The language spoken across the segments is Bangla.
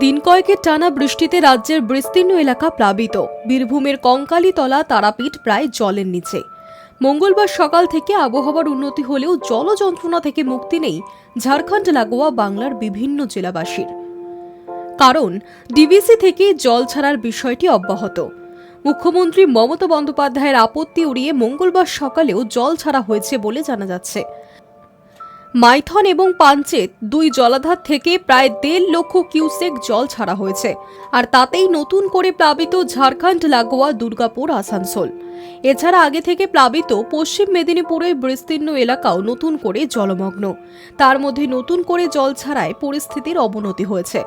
দিন কয়েকের টানা বৃষ্টিতে রাজ্যের বিস্তীর্ণ এলাকা প্লাবিত। বীরভূমের কঙ্কালীতলা তারাপীঠ প্রায় জলের নিচে। মঙ্গলবার সকাল থেকে আবহাওয়ার উন্নতি হলেও জল যন্ত্রণা থেকে মুক্তি নেই ঝাড়খণ্ড লাগোয়া বাংলার বিভিন্ন জেলাবাসীর। কারণ ডিভিসি থেকে জল ছাড়ার বিষয়টি অব্যাহত। মুখ্যমন্ত্রী মমতা বন্দ্যোপাধ্যায়ের আপত্তি উড়িয়ে মঙ্গলবার সকালেও জল ছাড়া হয়েছে বলে জানা যাচ্ছে। মাইথন এবং পাঞ্চেত দুই জলাধার থেকে প্রায় দেড় লক্ষ কিউসেক জল ছাড়া হয়েছে, আর তাতেই নতুন করে প্লাবিত ঝাড়খণ্ড লাগোয়া দুর্গাপুর, আসানসোল। এছাড়া আগে থেকে প্লাবিত পশ্চিম মেদিনীপুরের বিস্তীর্ণ এলাকাও নতুন করে জলমগ্ন। তার মধ্যে নতুন করে জল ছাড়ায় পরিস্থিতির অবনতি হয়েছে।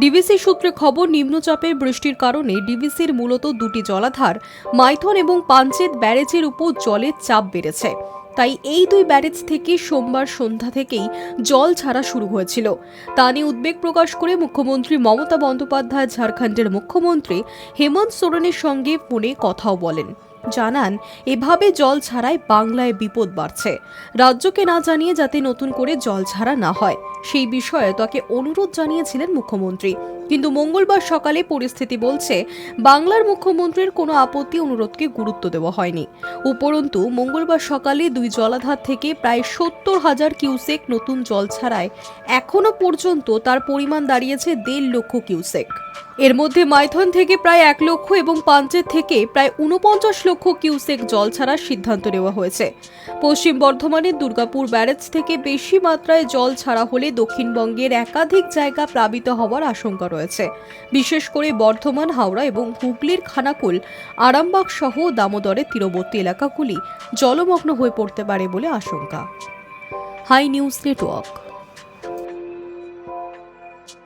ডিভিসি সূত্রে খবর, নিম্নচাপের বৃষ্টির কারণে ডিভিসির মূলত দুটি জলাধার, মাইথন এবং পাঞ্চেত ব্যারেজের উপর জলের চাপ বেড়েছে। তাই এই দুই ব্যারেজ থেকে সোমবার সন্ধ্যা থেকেই জল ছাড়া শুরু হয়েছিল। তা নিয়ে উদ্বেগ প্রকাশ করে মুখ্যমন্ত্রী মমতা বন্দ্যোপাধ্যায়, ঝাড়খণ্ডের মুখ্যমন্ত্রী হেমন্ত সোরেনের সঙ্গে ফোনে কথাও বলেন। জানান, এভাবে জল ছাড়ায় বাংলায় বিপদ বাড়ছে। রাজ্যকে না জানিয়ে যাতে নতুন করে জল ছাড়া না হয়। সেই বিষয়ে তাকে অনুরোধ জানিয়েছিলেন মুখ্যমন্ত্রী। কিন্তু মঙ্গলবার সকালে পরিস্থিতি বলছে, বাংলার মুখ্যমন্ত্রীর কোনো আপত্তি অনুরোধকে গুরুত্ব দেওয়া হয়নি। উপরন্তু, মঙ্গলবার সকালে দুই জলাধার থেকে প্রায় সত্তর হাজার কিউসেক নতুন জল ছাড়ায় এখনও পর্যন্ত তার পরিমাণ দাঁড়িয়েছে দেড় লক্ষ কিউসেক। এর মধ্যে মাইথন থেকে প্রায় এক লক্ষ এবং পাঞ্চের থেকে প্রায় উনপঞ্চাশ লক্ষ কিউসেক জল ছাড়ার সিদ্ধান্ত নেওয়া হয়েছে। পশ্চিম বর্ধমানের দুর্গাপুর ব্যারেজ থেকে বেশি মাত্রায় জল ছাড়া হলে দক্ষিণবঙ্গের একাধিক জায়গা প্লাবিত হওয়ার আশঙ্কা রয়েছে। বিশেষ করে বর্ধমান, হাওড়া এবং হুগলির খানাকুল, আরামবাগ সহ দামোদরের তীরবর্তী এলাকাগুলি জলমগ্ন হয়ে পড়তে পারে বলে আশঙ্কা। Hi news network.